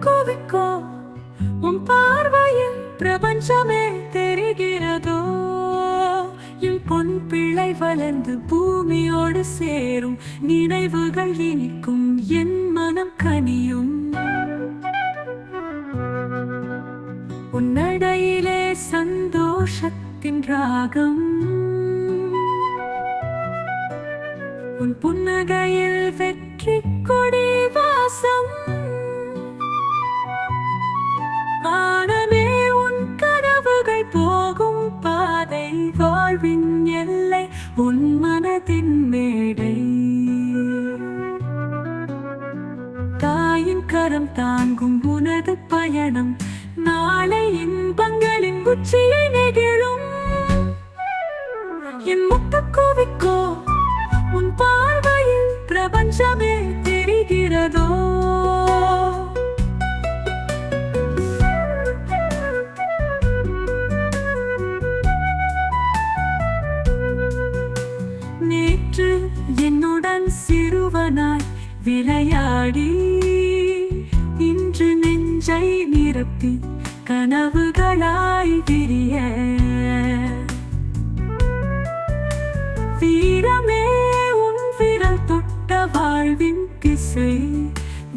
கோவிக்கோ உன் பார்வையில் பிரபஞ்சமே தெரிகிறதோ? என் பொன் பிள்ளை வளர்ந்து பூமியோடு சேரும் நினைவுகள் இனிக்கும் என் மனம் கனியும். உன்னடையிலே சந்தோஷத்தின் ராகம். உன் புன்னகையில் வெற்றி கொடி வாசம். பாதை வாழ்வின் எல்லை உன் மனதின் மேடை. தாயின் கரம் தாங்கும் உனது பயணம் நாளை இன்பங்களின் உச்சியை நெகிழும். என் முத்த கோவிக்கோ விளையாடி இன்று நெஞ்சை நிரப்பி கனவுகளாய் விரிய. வீரமே உன் விரல் தொட்ட வாழ்வின் திசை.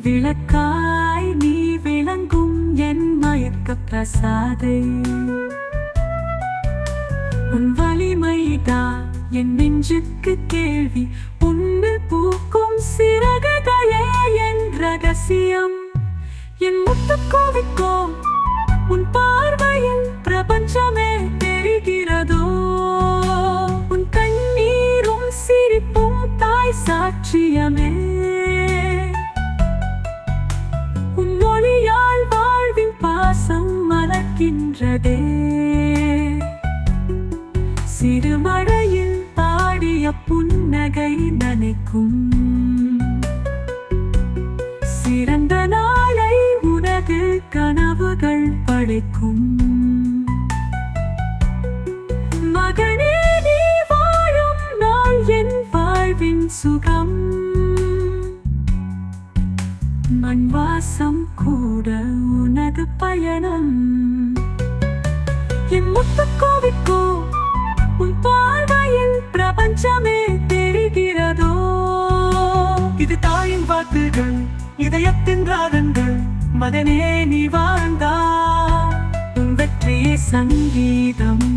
விளக்காய் நீ விளங்கும் என் மயக்க பிரசாதை. உன் வலிமைதான் என் நெஞ்சுக்கு கேள்வி. உன்னு பூக்கும் சிறகுகளே ரகசியம். என் முத்து கோவிக்கோ உன் பார்வையில் பிரபஞ்சமே தெரிகிறதோ? உன் கண்ணீரும் சிரிப்பும் தாய் சாட்சியமே. உன் மொழியால் வாழ்வின் பாசம் மலர்கின்றதே. சிறுமழையில் பாடிய புன்னகை நனைக்கும். நாளை உனது கனவுகள் படைக்கும். மகனே நீ வாழும் நாள் என் வாழ்வின் சுகம். மண்வாசம் கூட உனது பயணம். என் முத்து உன் பார்வையில் பிரபஞ்சமே தெரிகிறதோ? இது தாயின் வாக்குகள். இதயத்தின் ராகங்கள் மதனே நீ வாழ்ந்தா வெற்றியே சங்கீதம்.